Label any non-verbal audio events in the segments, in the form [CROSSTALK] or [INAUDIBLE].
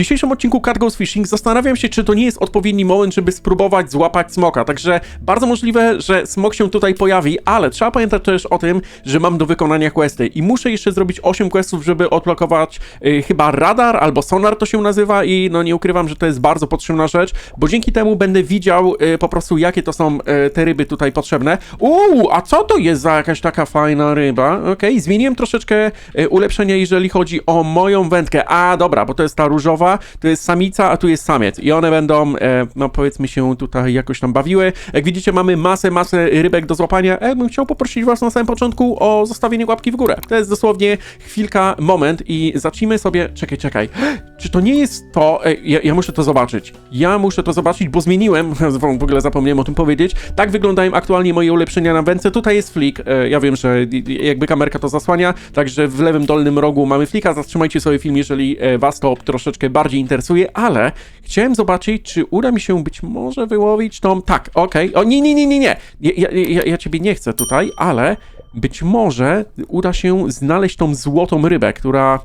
W dzisiejszym odcinku Cargo's Fishing zastanawiam się, czy to nie jest odpowiedni moment, żeby spróbować złapać smoka. Także bardzo możliwe, że smok się tutaj pojawi, ale trzeba pamiętać też o tym, że mam do wykonania questy i muszę jeszcze zrobić 8 questów, żeby odblokować y, chyba radar albo sonar to się nazywa i no nie ukrywam, że to jest bardzo potrzebna rzecz, bo dzięki temu będę widział y, po prostu jakie to są y, te ryby tutaj potrzebne. Uuu, a co to jest za jakaś taka fajna ryba? Okej, zmieniłem troszeczkę y, ulepszenia, jeżeli chodzi o moją wędkę. A, dobra, bo to jest ta różowa, to jest samica, a tu jest samiec. I one będą, e, no powiedzmy się tutaj jakoś tam bawiły. Jak widzicie, mamy masę, masę rybek do złapania. E, bym chciał poprosić was na samym początku o zostawienie łapki w górę. To jest dosłownie chwilka, moment i zacznijmy sobie... Czekaj, czekaj. Czy to nie jest to... E, ja, ja muszę to zobaczyć. Ja muszę to zobaczyć, bo zmieniłem, [LAUGHS] w ogóle zapomniałem o tym powiedzieć. Tak wyglądają aktualnie moje ulepszenia na wędce. Tutaj jest flick. E, ja wiem, że jakby kamerka to zasłania, także w lewym dolnym rogu mamy flika. Zatrzymajcie sobie film, jeżeli e, was to troszeczkę bardziej interesuje, ale chciałem zobaczyć, czy uda mi się być może wyłowić tą... Tak, okej. O, nie, nie, nie, nie, nie. Ja, ja, ja ciebie nie chcę tutaj, ale być może uda się znaleźć tą złotą rybę, która...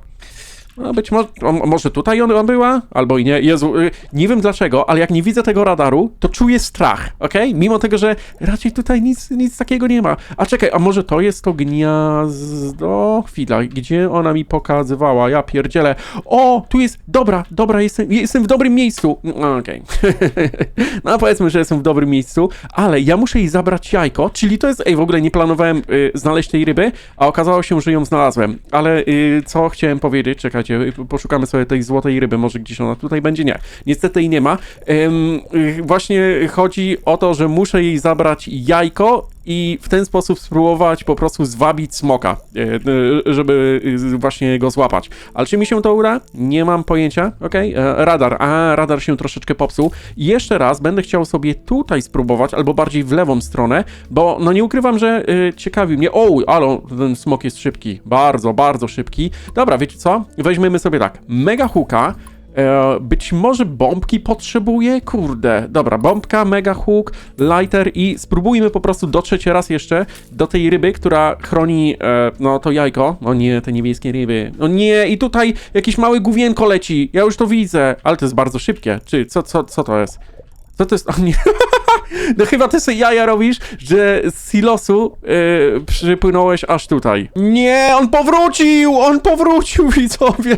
No być może, może tutaj ona była, albo i nie. Jezu, y, nie wiem dlaczego, ale jak nie widzę tego radaru, to czuję strach, okej? Mimo tego, że raczej tutaj nic, nic takiego nie ma. A czekaj, a może to jest to gniazdo? Chwila, gdzie ona mi pokazywała? Ja pierdzielę. O, tu jest, dobra, dobra, jestem, jestem w dobrym miejscu. No, Okej. [LAUGHS] no powiedzmy, że jestem w dobrym miejscu, ale ja muszę jej zabrać jajko, czyli to jest, ej, w ogóle nie planowałem y, znaleźć tej ryby, a okazało się, że ją znalazłem. Ale y, co chciałem powiedzieć, czekajcie, y, poszukamy sobie tej złotej ryby, może gdzieś ona tutaj będzie, nie. Niestety jej nie ma. Y, właśnie chodzi o to, że muszę jej zabrać jajko i w ten sposób spróbować po prostu zwabić smoka, y, y, żeby y, właśnie go złapać. Ale czy mi się to uda? Nie mam pojęcia. E, radar. A, radar się troszeczkę popsuł. Jeszcze raz będę chciał sobie tutaj spróbować, albo bardziej w lewą stronę, bo no nie ukrywam, że ciekawi mnie. O, ale ten smok jest szybki. Bardzo, bardzo szybki. Dobra, wiecie co? Weźmiemy sobie tak. Mega hooka. E, być może bombki potrzebuje? Kurde. Dobra, bombka, mega hook, lighter i spróbujmy po prostu dotrzeć raz jeszcze do tej ryby, która chroni, e, no to jajko. O nie, te niebieskie ryby. O nie, i tutaj jakieś małe główienko leci. Ja już to widzę. Ale to jest bardzo szybkie. Czy co, co, co to jest? Co to jest? O nie. [LAUGHS] No chyba ty sobie jaja robisz, że z silosu yy, przypłynąłeś aż tutaj. Nie, on powrócił! On powrócił, [LAUGHS] widzowie!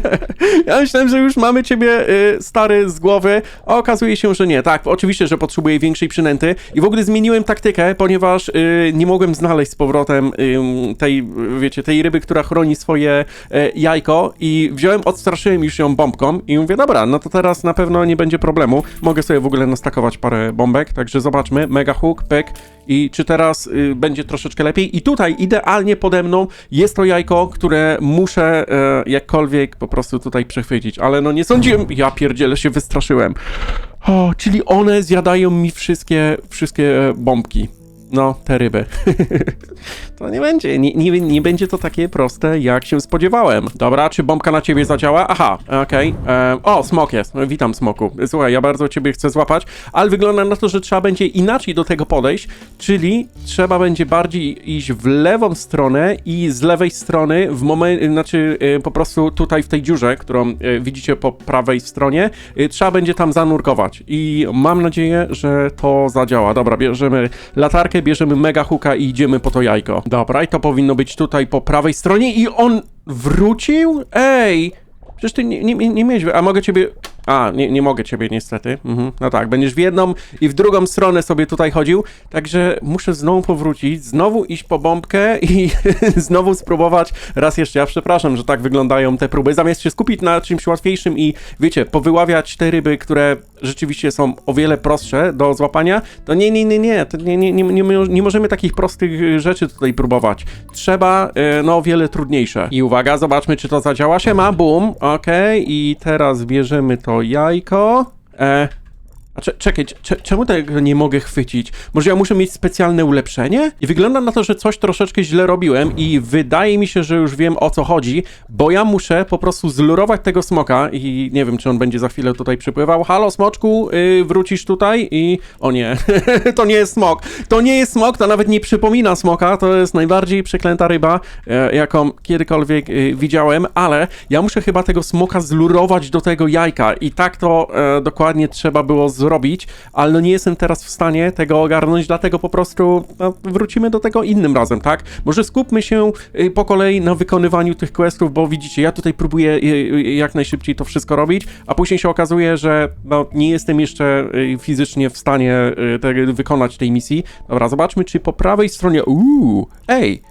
Ja myślałem, że już mamy ciebie yy, stary z głowy, a okazuje się, że nie. Tak, oczywiście, że potrzebuję większej przynęty i w ogóle zmieniłem taktykę, ponieważ yy, nie mogłem znaleźć z powrotem yy, tej, wiecie, tej ryby, która chroni swoje yy, jajko i wziąłem, odstraszyłem już ją bombką i mówię, dobra, no to teraz na pewno nie będzie problemu. Mogę sobie w ogóle nastakować parę bombek, także zobaczmy. Mega hook, pyk. I czy teraz y, będzie troszeczkę lepiej? I tutaj idealnie pode mną jest to jajko, które muszę e, jakkolwiek po prostu tutaj przechwycić. Ale no nie sądziłem. Ja pierdzielę się wystraszyłem. O, czyli one zjadają mi wszystkie, wszystkie e, bombki. No, te ryby. [LAUGHS] to nie będzie, nie, nie, nie będzie to takie proste, jak się spodziewałem. Dobra, czy bombka na ciebie zadziała? Aha, okej. E, O, smok jest. Witam, smoku. Słuchaj, ja bardzo ciebie chcę złapać, ale wygląda na to, że trzeba będzie inaczej do tego podejść, czyli trzeba będzie bardziej iść w lewą stronę i z lewej strony w momencie, znaczy e, po prostu tutaj w tej dziurze, którą e, widzicie po prawej stronie, trzeba będzie tam zanurkować i mam nadzieję, że to zadziała. Dobra, bierzemy latarkę, bierzemy mega hooka i idziemy po to jajko. Dobra, i to powinno być tutaj po prawej stronie i on wrócił? Ej! Przecież ty nie, nie, nie miałeś... A mogę ciebie... A, nie, nie mogę ciebie niestety. Mhm. No tak, będziesz w jedną i w drugą stronę sobie tutaj chodził, także muszę znowu powrócić, znowu iść po bombkę i [LAUGHS] znowu spróbować raz jeszcze. Ja przepraszam, że tak wyglądają te próby. Zamiast się skupić na czymś łatwiejszym i wiecie, powyławiać te ryby, które rzeczywiście są o wiele prostsze do złapania, to nie, nie, nie, nie, to nie, nie, nie, nie, nie możemy takich prostych rzeczy tutaj próbować. Trzeba, e, no, o wiele trudniejsze. I uwaga, zobaczmy, czy to zadziała. Siema, boom, okej, i teraz bierzemy to jajko. E, A cze- czekaj, cze- czemu tego nie mogę chwycić? Może ja muszę mieć specjalne ulepszenie? I wygląda na to, że coś troszeczkę źle robiłem i wydaje mi się, że już wiem o co chodzi, bo ja muszę po prostu zlurować tego smoka i nie wiem, czy on będzie za chwilę tutaj przypływał. Halo, smoczku, yy, wrócisz tutaj i... O nie, [LAUGHS] to nie jest smok. To nie jest smok, to nawet nie przypomina smoka, to jest najbardziej przeklęta ryba, e, jaką kiedykolwiek e, widziałem, ale ja muszę chyba tego smoka zlurować do tego jajka i tak to e, dokładnie trzeba było zrobić, ale no nie jestem teraz w stanie tego ogarnąć, dlatego po prostu no, wrócimy do tego innym razem, tak? Może skupmy się e, po kolei na wykonywaniu tych questów, bo widzicie, ja tutaj próbuję e, e, jak najszybciej to wszystko robić, a później się okazuje, że no, nie jestem jeszcze fizycznie w stanie te, wykonać tej misji. Dobra, zobaczmy, czy po prawej stronie... Uuu, ej,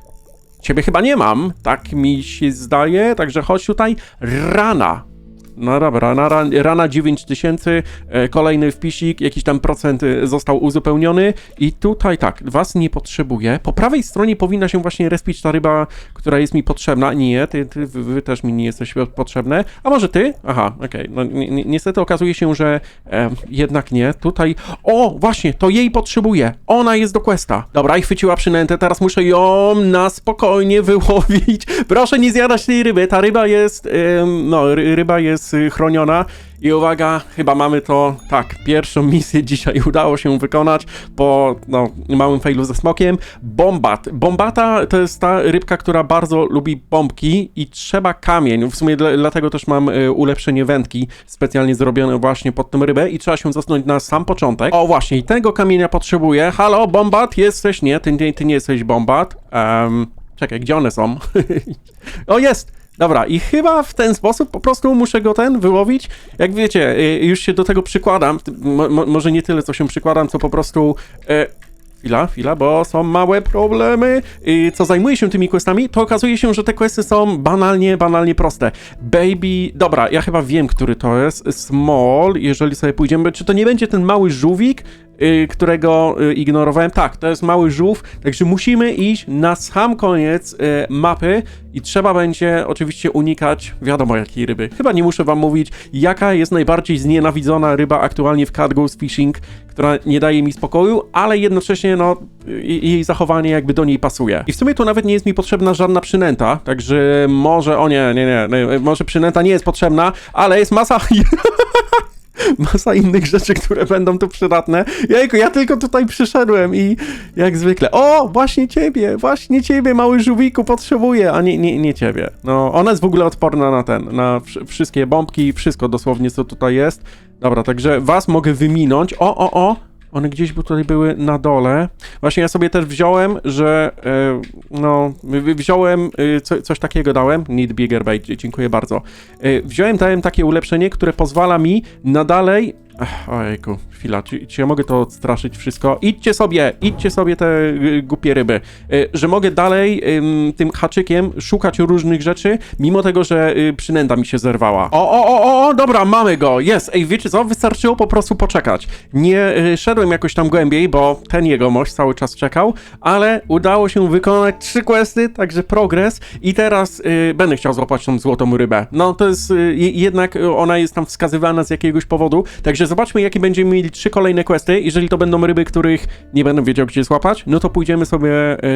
Ciebie chyba nie mam, tak mi się zdaje, także chodź tutaj. Rana. No dobra, rana, ran- rana 9000, e, kolejny wpisik, jakiś tam procent e, został uzupełniony i tutaj tak, was nie potrzebuję. Po prawej stronie powinna się właśnie respić ta ryba, która jest mi potrzebna. Nie, ty, ty wy, też mi nie jesteś potrzebne. A może ty? Aha, okej. No ni ni niestety okazuje się, że e, jednak nie. Tutaj, o właśnie, to jej potrzebuję. Ona jest do questa. Dobra, i chwyciła przynętę, teraz muszę ją na spokojnie wyłowić. Proszę nie zjadać tej ryby, ta ryba jest, em, no, ry- ryba jest y, chroniona. I uwaga, chyba mamy to, tak, pierwszą misję dzisiaj [LAUGHS] udało się wykonać po no, małym failu ze smokiem. Bombat. Bombata to jest ta rybka, która bardzo lubi bombki i trzeba kamień. W sumie dla, dlatego też mam y, ulepszenie wędki specjalnie zrobione właśnie pod tą rybę i trzeba się zasnąć na sam początek. O właśnie, i tego kamienia potrzebuję. Halo, bombat, jesteś? Nie, ty, ty nie jesteś bombat. Em, czekaj, gdzie one są? [LAUGHS] o, jest! Dobra, i chyba w ten sposób po prostu muszę go ten wyłowić. Jak wiecie, y, już się do tego przykładam. Mo, mo, może nie tyle, co się przykładam, co po prostu. E, chwila, chwila, bo są małe problemy. I co zajmuje się tymi questami, to okazuje się, że te questy są banalnie, banalnie proste. Baby. Dobra, ja chyba wiem, który to jest. Small, jeżeli sobie pójdziemy. Czy to nie będzie ten mały żółwik? Y, którego y, ignorowałem. Tak, to jest mały żółw, także musimy iść na sam koniec y, mapy i trzeba będzie oczywiście unikać wiadomo jakiej ryby. Chyba nie muszę wam mówić, jaka jest najbardziej znienawidzona ryba aktualnie w Cat Goes Fishing, która nie daje mi spokoju, ale jednocześnie no jej zachowanie jakby do niej pasuje. I w sumie tu nawet nie jest mi potrzebna żadna przynęta, także może, o nie, nie, nie, nie może przynęta nie jest potrzebna, ale jest masa... [LAUGHS] masa innych rzeczy, które będą tu przydatne. Jejku, ja tylko tutaj przyszedłem i jak zwykle, o, właśnie ciebie, właśnie ciebie, mały żółwiku, potrzebuję, a nie, nie, nie ciebie. No, ona jest w ogóle odporna na ten, na wsz- wszystkie bombki, wszystko dosłownie, co tutaj jest. Dobra, także was mogę wyminąć. O, o, o, one gdzieś tutaj były na dole. Właśnie ja sobie też wziąłem, że e, no, wziąłem e, co, coś takiego dałem. Need bigger bait, dziękuję bardzo. E, wziąłem, dałem takie ulepszenie, które pozwala mi na dalej. Ech, ojejku, chwila, czy, czy ja mogę to odstraszyć wszystko? Idźcie sobie, idźcie sobie te y, głupie ryby. Y, że mogę dalej ym, tym haczykiem szukać różnych rzeczy, mimo tego, że y, przynęta mi się zerwała. O, o, o, o, o, dobra, mamy go, jest. Ej, wiecie co, wystarczyło po prostu poczekać. Nie y, szedłem jakoś tam głębiej, bo ten jegomość cały czas czekał, ale udało się wykonać trzy questy, także progres i teraz y, będę chciał złapać tą złotą rybę. No, to jest, y, je- jednak ona jest tam wskazywana z jakiegoś powodu, także zobaczmy, jakie będziemy mieli trzy kolejne questy. Jeżeli to będą ryby, których nie będę wiedział, gdzie złapać, no to pójdziemy sobie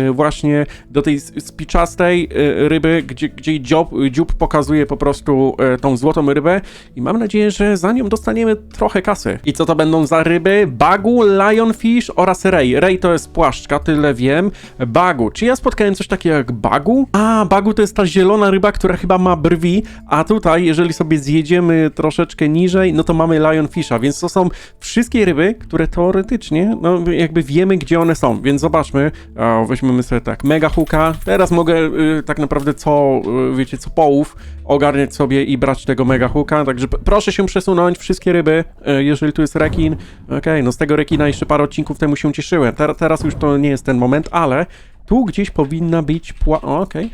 y, właśnie do tej spiczastej y, ryby, gdzie, gdzie dziób, dziób pokazuje po prostu y, tą złotą rybę i mam nadzieję, że za nią dostaniemy trochę kasy. I co to będą za ryby? Bagu, lionfish oraz rej. Rej to jest płaszczka, tyle wiem. Bagu. Czy ja spotkałem coś takiego jak bagu? A, bagu to jest ta zielona ryba, która chyba ma brwi, a tutaj, jeżeli sobie zjedziemy troszeczkę niżej, no to mamy lionfisha, więc to są wszystkie ryby, które teoretycznie, no jakby wiemy, gdzie one są, więc zobaczmy. O, weźmiemy sobie tak, mega hooka. Teraz mogę y, tak naprawdę co, y, wiecie, co połów ogarniać sobie i brać tego mega hooka, także proszę się przesunąć, wszystkie ryby, y, jeżeli tu jest rekin. Okej, no z tego rekina jeszcze parę odcinków temu się cieszyłem. Ter teraz już to nie jest ten moment, ale tu gdzieś powinna być pła... Okej.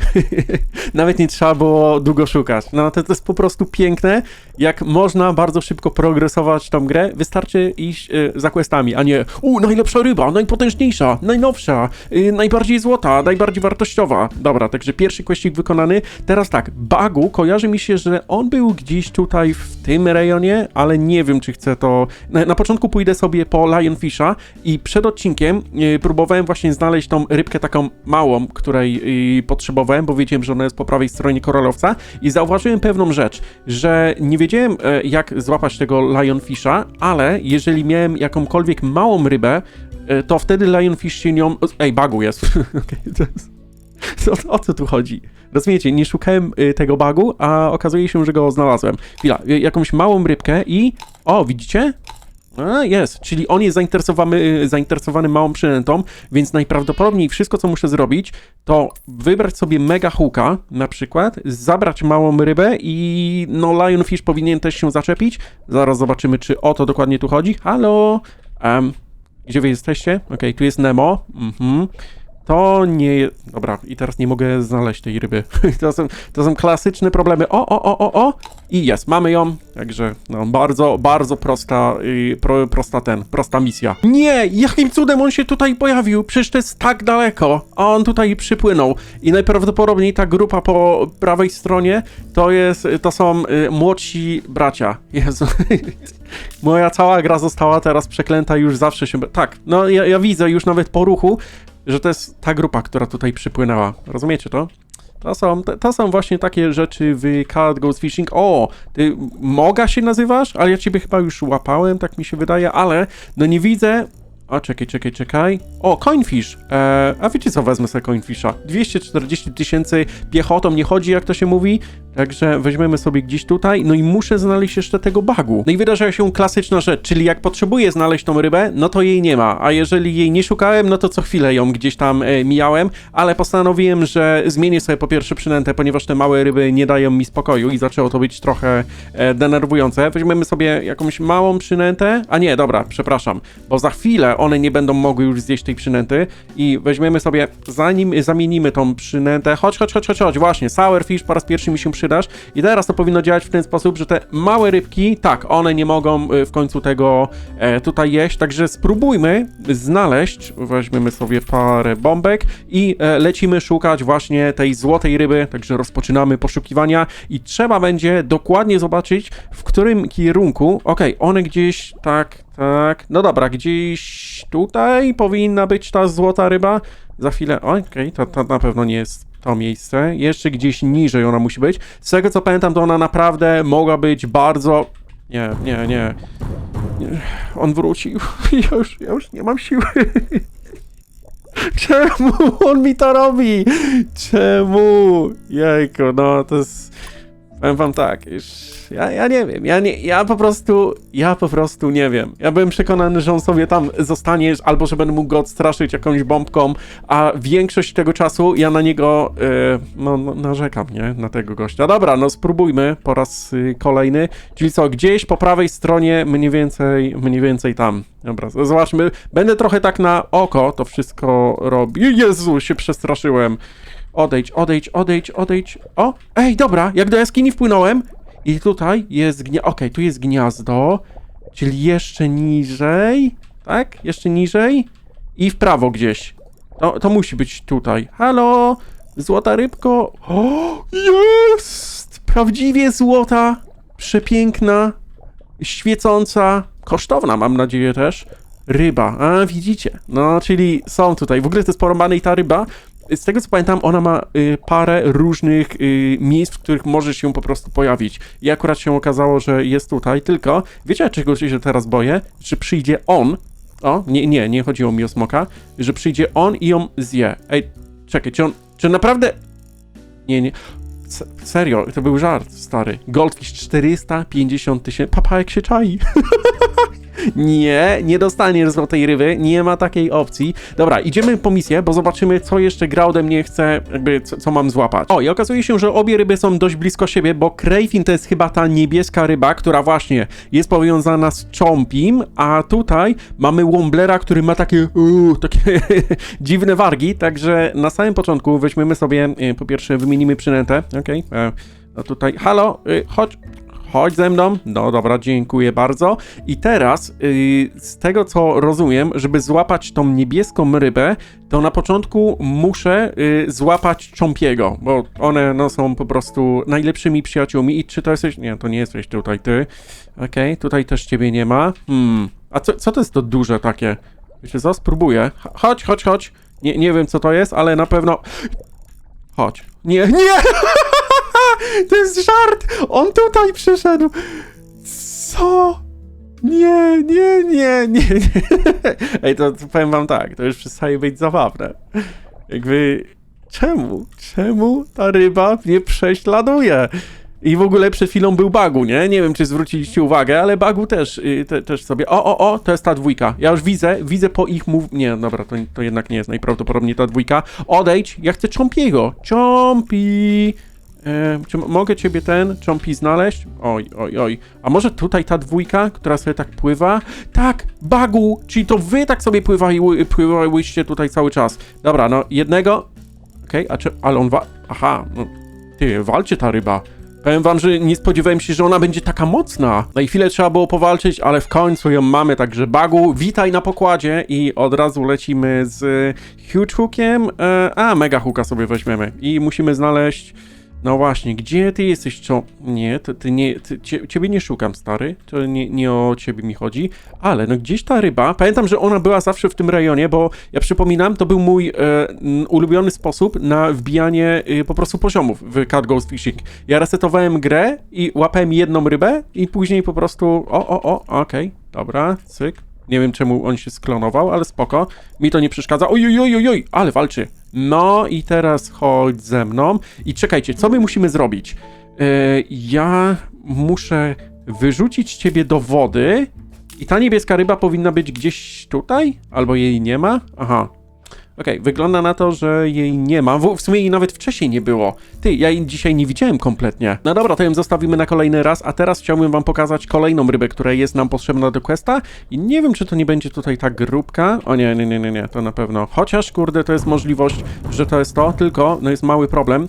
[LAUGHS] Nawet nie trzeba było długo szukać. No to, to jest po prostu piękne, jak można bardzo szybko progresować tą grę. Wystarczy iść y, za questami, a nie u, najlepsza ryba, najpotężniejsza, najnowsza, y, najbardziej złota, najbardziej wartościowa. Dobra, także pierwszy questik wykonany. Teraz tak, Bagu kojarzy mi się, że on był gdzieś tutaj w tym rejonie, ale nie wiem, czy chcę to... Na, na początku pójdę sobie po Lionfisha i przed odcinkiem y, próbowałem właśnie znaleźć tą rybkę taką małą, której y, potrzebowałem, bo wiedziałem, że ona jest po prawej stronie koralowca i zauważyłem pewną rzecz, że nie wiedziałem e, jak złapać tego Lionfisha, ale jeżeli miałem jakąkolwiek małą rybę, e, to wtedy Lionfish się nią... Ej, bagu jest. [LAUGHS] To, o co tu chodzi? Rozumiecie, nie szukałem y, tego bagu, a okazuje się, że go znalazłem. Chwila, jakąś małą rybkę i... O, widzicie? A, jest, czyli on jest zainteresowany, y, zainteresowany małą przynętą, więc najprawdopodobniej wszystko, co muszę zrobić, to wybrać sobie mega hooka, na przykład, zabrać małą rybę i no Lionfish powinien też się zaczepić. Zaraz zobaczymy, czy o to dokładnie tu chodzi. Halo? Em, gdzie wy jesteście? Okej, tu jest Nemo. Mhm. To nie. Dobra, i teraz nie mogę znaleźć tej ryby. [LAUGHS] to, są, to są klasyczne problemy. O, o, o, o, o! I jest, mamy ją. Także, no, bardzo, bardzo prosta, yy, pro, prosta ten, prosta misja. Nie! Jakim cudem on się tutaj pojawił? Przecież to jest tak daleko. A on tutaj przypłynął. I najprawdopodobniej ta grupa po prawej stronie to jest, to są y, młodsi bracia. [LAUGHS] Jezu. Moja cała gra została teraz przeklęta już zawsze się... Tak, no ja, ja widzę już nawet po ruchu, że to jest ta grupa, która tutaj przypłynęła. Rozumiecie to? To są, to, są właśnie takie rzeczy w Card Goes Fishing. O, ty Moga się nazywasz? Ale ja ciebie chyba już łapałem, tak mi się wydaje, ale no nie widzę... Czekaj, czekaj, czekaj. O, Coinfish. Eee, a wiecie co, wezmę sobie Coinfisha. 240 tysięcy piechotą nie chodzi, jak to się mówi. Także weźmiemy sobie gdzieś tutaj. No i muszę znaleźć jeszcze tego bagu. No i wydarzyła się klasyczna rzecz, czyli jak potrzebuję znaleźć tą rybę, no to jej nie ma. A jeżeli jej nie szukałem, no to co chwilę ją gdzieś tam e, mijałem. Ale postanowiłem, że zmienię sobie po pierwsze przynętę, ponieważ te małe ryby nie dają mi spokoju i zaczęło to być trochę e, denerwujące. Weźmiemy sobie jakąś małą przynętę. A nie, dobra, przepraszam, bo za chwilę one nie będą mogły już zjeść tej przynęty. I weźmiemy sobie, zanim zamienimy tą przynętę, chodź, chodź, chodź, chodź, chodź, właśnie, sourfish po raz pierwszy mi się przydasz. I teraz to powinno działać w ten sposób, że te małe rybki, tak, one nie mogą y, w końcu tego e, tutaj jeść, także spróbujmy znaleźć, weźmiemy sobie parę bombek i e, lecimy szukać właśnie tej złotej ryby, także rozpoczynamy poszukiwania i trzeba będzie dokładnie zobaczyć, w którym kierunku, okej, one gdzieś, tak, tak, no dobra, gdzieś tutaj powinna być ta złota ryba, za chwilę, okej, to, to na pewno nie jest to miejsce. Jeszcze gdzieś niżej ona musi być. Z tego co pamiętam, to ona naprawdę mogła być bardzo. Nie, nie, nie. nie. On wrócił. [LAUGHS] Ja już, ja już nie mam siły. [LAUGHS] Czemu on mi to robi? Czemu? Jejku, no to jest. Powiem wam tak, już ja, ja nie wiem, ja, nie, ja po prostu, ja po prostu nie wiem. Ja byłem przekonany, że on sobie tam zostanie, albo że będę mógł go odstraszyć jakąś bombką, a większość tego czasu ja na niego, yy, no, no narzekam, nie, na tego gościa. Dobra, no spróbujmy po raz y, kolejny, czyli co, gdzieś po prawej stronie, mniej więcej, mniej więcej tam. Dobra, zobaczmy, będę trochę tak na oko to wszystko robił. Jezu, się przestraszyłem. Odejdź, odejdź, odejdź, odejdź. O, ej, dobra, jak do jaskini wpłynąłem. I tutaj jest gniazdo. Okej, tu jest gniazdo. Czyli jeszcze niżej. Tak? Jeszcze niżej. I w prawo gdzieś. To, to musi być tutaj. Halo? Złota rybko. O, jest! Prawdziwie złota. Przepiękna. Świecąca. Kosztowna, mam nadzieję też. Ryba. A, widzicie. No, czyli są tutaj. W ogóle to jest porąbane i ta ryba z tego co pamiętam, ona ma y, parę różnych y, miejsc, w których może się po prostu pojawić. I akurat się okazało, że jest tutaj, tylko wiecie czego się teraz boję? Że przyjdzie on, o, nie, nie, nie chodziło mi o smoka, że przyjdzie on i ją zje. Ej, czekaj, czy on, czy naprawdę... Nie, nie, Se- serio, to był żart, stary. Goldfish 450 tysięcy, papa jak się czai. [LAUGHS] Nie, nie dostaniesz złotej ryby, nie ma takiej opcji. Dobra, idziemy po misję, bo zobaczymy, co jeszcze gra ode mnie chce, jakby, co, co mam złapać. O, i okazuje się, że obie ryby są dość blisko siebie, bo Crayfin to jest chyba ta niebieska ryba, która właśnie jest powiązana z Chompim, a tutaj mamy Womblera, który ma takie, uuu, takie [LAUGHS] dziwne wargi, także na samym początku weźmiemy sobie, e, po pierwsze wymienimy przynętę, okej, e, no tutaj, halo, y, chodź, Chodź ze mną. No dobra, dziękuję bardzo. I teraz, yy, z tego co rozumiem, żeby złapać tą niebieską rybę, to na początku muszę yy, złapać cząpiego, bo one no, są po prostu najlepszymi przyjaciółmi. I czy to jesteś. Nie, to nie jesteś tutaj ty. Okej, tutaj też ciebie nie ma. Hmm. A co, co to jest to duże takie? Wiecie co? Spróbuję. Ch- Chodź, chodź, chodź. Nie, nie wiem co to jest, ale na pewno. Chodź. Nie, nie! [LAUGHS] To jest żart! On tutaj przyszedł! Co? Nie, nie, nie, nie, nie. [LAUGHS] Ej, to, to powiem wam tak, to już przestaje być zabawne. Jakby, czemu? Czemu ta ryba mnie prześladuje? I w ogóle przed chwilą był Bagu, nie? Nie wiem, czy zwróciliście uwagę, ale Bagu też, y, te, też sobie... O, o, o, to jest ta dwójka. Ja już widzę, widzę po ich mów... Nie, dobra, to, to jednak nie jest najprawdopodobniej ta dwójka. Odejdź, ja chcę Chompiego. Chompi! E, czy mogę ciebie ten Chompi znaleźć? Oj, oj, oj. A może tutaj ta dwójka, która sobie tak pływa? Tak, Bagu! Czyli to wy tak sobie pływali, pływałyście tutaj cały czas. Dobra, no jednego... Okej, a czy... Ale on wa... Aha, no... Ty, walczy ta ryba. Powiem wam, że nie spodziewałem się, że ona będzie taka mocna. Na chwilę trzeba było powalczyć, ale w końcu ją mamy, także Bagu, witaj na pokładzie i od razu lecimy z Huge Hookiem. E, a, Mega Hooka sobie weźmiemy i musimy znaleźć... No właśnie, gdzie ty jesteś? Co? Nie, to ty nie, ty, cie, ciebie nie szukam, stary. To nie, nie o ciebie mi chodzi. Ale no gdzieś ta ryba, pamiętam, że ona była zawsze w tym rejonie, bo ja przypominam, to był mój e, ulubiony sposób na wbijanie e, po prostu poziomów w Cat Ghost Fishing. Ja resetowałem grę i łapałem jedną rybę i później po prostu, o, o, o, okej, dobra, cyk. Nie wiem, czemu on się sklonował, ale spoko. Mi to nie przeszkadza. Oj, oj, oj, oj, oj, ale walczy. No i teraz chodź ze mną. I czekajcie, co my musimy zrobić? Yy, ja muszę wyrzucić ciebie do wody i ta niebieska ryba powinna być gdzieś tutaj? Albo jej nie ma? Aha. Okej, wygląda na to, że jej nie ma. W, w sumie jej nawet wcześniej nie było. Ty, ja jej dzisiaj nie widziałem kompletnie. No dobra, to ją zostawimy na kolejny raz, a teraz chciałbym wam pokazać kolejną rybę, która jest nam potrzebna do questa i nie wiem, czy to nie będzie tutaj ta grupka. O nie, nie, nie, nie, nie, to na pewno. Chociaż, kurde, to jest możliwość, że to jest to, tylko, no jest mały problem,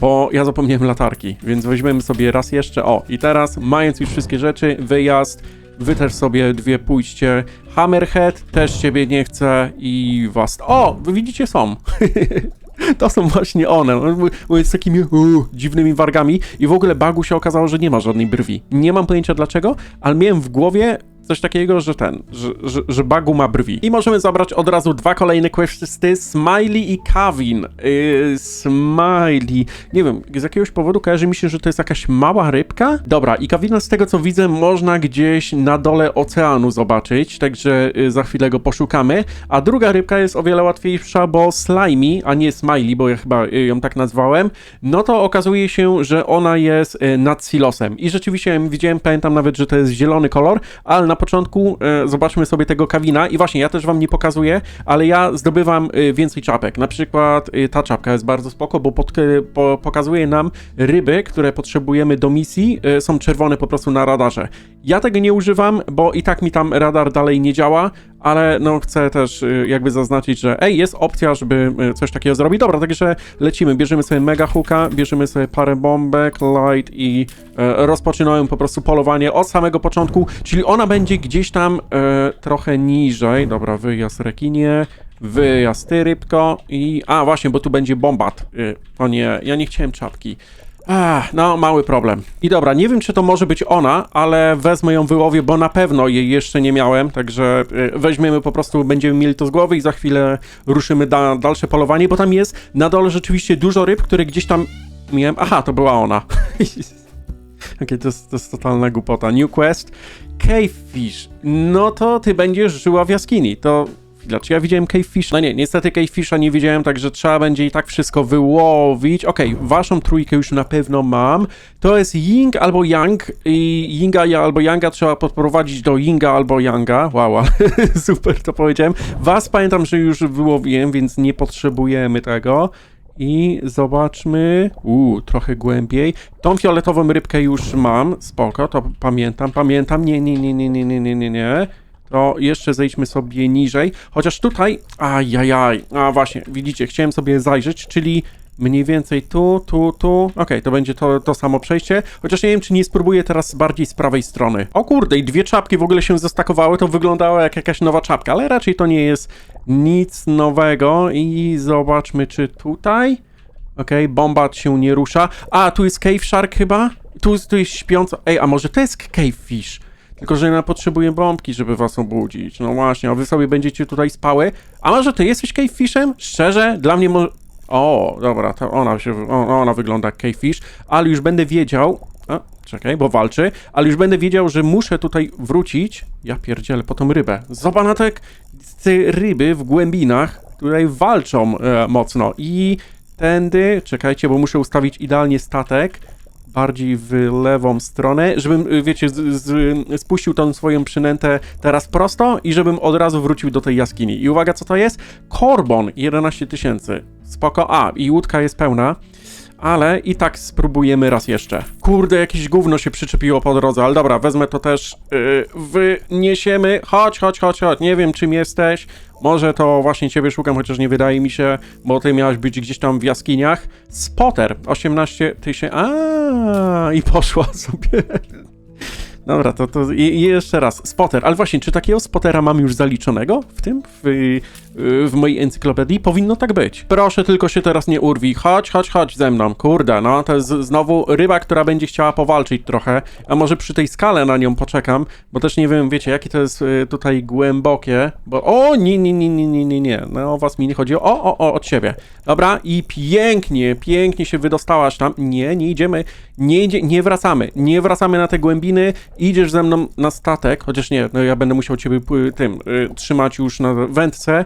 bo ja zapomniałem latarki, więc weźmiemy sobie raz jeszcze. O, i teraz, mając już wszystkie rzeczy, wyjazd, Wy też sobie dwie pójście. Hammerhead też ciebie nie chce i was. O! Wy widzicie są. [LAUGHS] To są właśnie one. Z takimi uh, dziwnymi wargami i w ogóle Bagu się okazało, że nie ma żadnej brwi. Nie mam pojęcia dlaczego, ale miałem w głowie coś takiego, że ten, że, że, że Bagu ma brwi. I możemy zabrać od razu dwa kolejne questy, Smiley i Kavin. Yy, Smiley. Nie wiem, z jakiegoś powodu kojarzy mi się, że to jest jakaś mała rybka. Dobra, i Kavina z tego co widzę można gdzieś na dole oceanu zobaczyć, także yy, za chwilę go poszukamy. A druga rybka jest o wiele łatwiejsza, bo Slimy, a nie Smiley, bo ja chyba yy, ją tak nazwałem, no to okazuje się, że ona jest yy, nad silosem. I rzeczywiście widziałem, pamiętam nawet, że to jest zielony kolor, ale na początku e, zobaczmy sobie tego kawina i właśnie ja też wam nie pokazuję, ale ja zdobywam e, więcej czapek. Na przykład e, ta czapka jest bardzo spoko, bo pod, po, pokazuje nam ryby, które potrzebujemy do misji, są czerwone po prostu na radarze. Ja tego nie używam, bo i tak mi tam radar dalej nie działa, ale no chcę też e, jakby zaznaczyć, że ej, jest opcja, żeby e, coś takiego zrobić. Dobra, także lecimy, bierzemy sobie mega hooka, bierzemy sobie parę bombek, light i e, po prostu polowanie od samego początku, czyli ona będzie gdzieś tam e, trochę niżej. Dobra, wyjazd rekinie, wyjazd ty rybko i... A, właśnie, bo tu będzie bombat. E, o nie, ja nie chciałem czapki. Ach, no, mały problem. I dobra, nie wiem, czy to może być ona, ale wezmę ją wyłowię, bo na pewno jej jeszcze nie miałem, także y, weźmiemy po prostu, będziemy mieli to z głowy i za chwilę ruszymy na dalsze polowanie, bo tam jest na dole rzeczywiście dużo ryb, które gdzieś tam miałem... Aha, to była ona. [LAUGHS] Okej, to, to jest totalna głupota. New Quest. Cavefish. No to ty będziesz żyła w jaskini. To czy ja widziałem cavefish? No nie, niestety cavefisha nie widziałem, także trzeba będzie i tak wszystko wyłowić. Okej, waszą trójkę już na pewno mam. To jest Ying albo Yang i Yinga albo Yanga trzeba podprowadzić do Yinga albo Yanga. Wow, [LAUGHS] super to powiedziałem. Was pamiętam, że już wyłowiłem, więc nie potrzebujemy tego. I zobaczmy. Uuu, trochę głębiej. Tą fioletową rybkę już mam. Spoko, to pamiętam, pamiętam. Nie, nie, nie, nie, nie, nie, nie, nie. To jeszcze zejdźmy sobie niżej. Chociaż tutaj. Ajajaj. A właśnie, widzicie, chciałem sobie zajrzeć, czyli mniej więcej tu, tu, tu. Okej, to będzie to, to samo przejście. Chociaż nie wiem, czy nie spróbuję teraz bardziej z prawej strony. O kurde, i dwie czapki w ogóle się zestakowały. To wyglądało jak jakaś nowa czapka, ale raczej to nie jest nic nowego. I zobaczmy, czy tutaj. Okej, bomba się nie rusza. A, tu jest Cave Shark chyba? Tu, tu jest śpiąca. Ej, a może to jest Cave Fish? Tylko, że ja potrzebuję bombki, żeby was obudzić. No właśnie, a wy sobie będziecie tutaj spały. A może ty jesteś Cave Fishem? Szczerze, dla mnie może... O, dobra, to ona się, ona wygląda jak Cave Fish, ale już będę wiedział... A, czekaj, bo walczy, ale już będę wiedział, że muszę tutaj wrócić. Ja pierdzielę po tą rybę. Zobacz na to, jak te ryby w głębinach tutaj walczą e, mocno i tędy, czekajcie, bo muszę ustawić idealnie statek bardziej w lewą stronę, żebym, y, wiecie, z, z, spuścił tą swoją przynętę teraz prosto i żebym od razu wrócił do tej jaskini. I uwaga, co to jest? Korbon 11 tysięcy. Spoko. A, i łódka jest pełna. Ale i tak spróbujemy raz jeszcze. Kurde, jakieś gówno się przyczepiło po drodze, ale dobra, wezmę to też. Yy, wyniesiemy. Chodź, chodź, chodź, chodź. Nie wiem, czym jesteś. Może to właśnie ciebie szukam, chociaż nie wydaje mi się, bo ty miałeś być gdzieś tam w jaskiniach. Spotter, 18 tysięcy. A i poszła [LAUGHS] sobie. Dobra, to, to i, i jeszcze raz. Spotter, ale właśnie, czy takiego spotera mam już zaliczonego w tym, w, w mojej encyklopedii? Powinno tak być. Proszę tylko się teraz nie urwij. Chodź, chodź, chodź ze mną. Kurde, no to jest znowu ryba, która będzie chciała powalczyć trochę. A może przy tej skale na nią poczekam, bo też nie wiem, wiecie, jakie to jest y, tutaj głębokie. Bo o, nie, nie, nie, nie, nie, nie, nie. No o was mi nie chodzi. O, o, o, od siebie. Dobra, i pięknie, pięknie się wydostałaś tam. Nie, nie idziemy, nie, idzie, nie wracamy. Nie wracamy na te głębiny. Idziesz ze mną na statek, chociaż nie, no ja będę musiał ciebie y, tym y, trzymać już na wędce.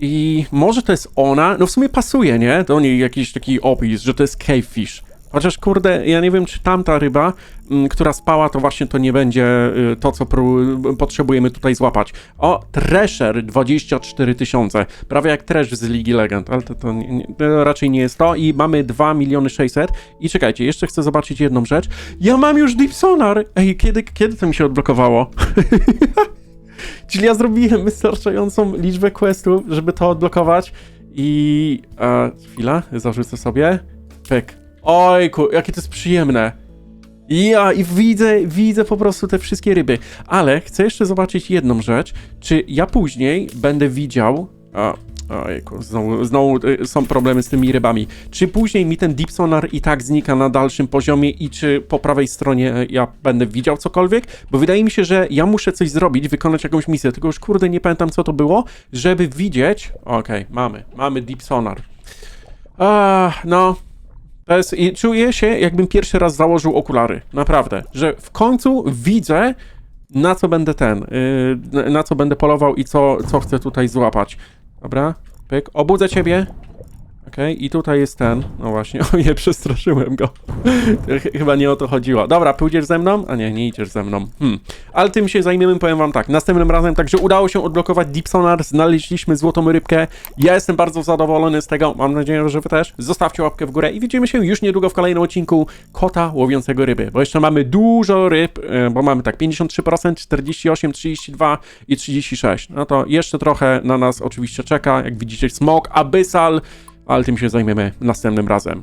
I może to jest ona? No w sumie pasuje, nie? Do niej jakiś taki opis, że to jest cavefish. Chociaż kurde, ja nie wiem, czy tamta ryba, mm, która spała, to właśnie to nie będzie y, to, co potrzebujemy tutaj złapać. O, Thresher 24 tysiące. Prawie jak Trash z Ligi Legend, ale to, to, nie, to raczej nie jest to. I mamy 2 miliony 600. I czekajcie, jeszcze chcę zobaczyć jedną rzecz. Ja mam już Deep Sonar! Ej, kiedy, kiedy to mi się odblokowało? [LAUGHS] Czyli ja zrobiłem wystarczającą liczbę questów, żeby to odblokować i... E, chwila, zarzucę sobie. Pyk. Ojku, jakie to jest przyjemne. Ja i widzę, widzę po prostu te wszystkie ryby. Ale chcę jeszcze zobaczyć jedną rzecz. Czy ja później będę widział... ojku, znowu, znowu y, są problemy z tymi rybami. Czy później mi ten Deep Sonar i tak znika na dalszym poziomie i czy po prawej stronie y, ja będę widział cokolwiek? Bo wydaje mi się, że ja muszę coś zrobić, wykonać jakąś misję, tylko już kurde nie pamiętam co to było, żeby widzieć... Okej, mamy, mamy Deep Sonar. A, no, jest, czuję się, jakbym pierwszy raz założył okulary. Naprawdę. Że w końcu widzę, na co będę ten, na- na co będę polował i co, co chcę tutaj złapać. Dobra, pyk. Obudzę ciebie. Okej, i tutaj jest ten. No właśnie, [LAUGHS] o przestraszyłem go. Ch- Chyba nie o to chodziło. Dobra, pójdziesz ze mną? A nie, nie idziesz ze mną. Hmm. Ale tym się zajmiemy, powiem wam tak. Następnym razem, także udało się odblokować Deep Sonar, znaleźliśmy złotą rybkę. Ja jestem bardzo zadowolony z tego. Mam nadzieję, że wy też. Zostawcie łapkę w górę i widzimy się już niedługo w kolejnym odcinku Kota łowiącego ryby. Bo jeszcze mamy dużo ryb, e, bo mamy tak 53%, 48, 32 i 36. No to jeszcze trochę na nas oczywiście czeka. Jak widzicie, smok, abyssal ale tym się zajmiemy następnym razem.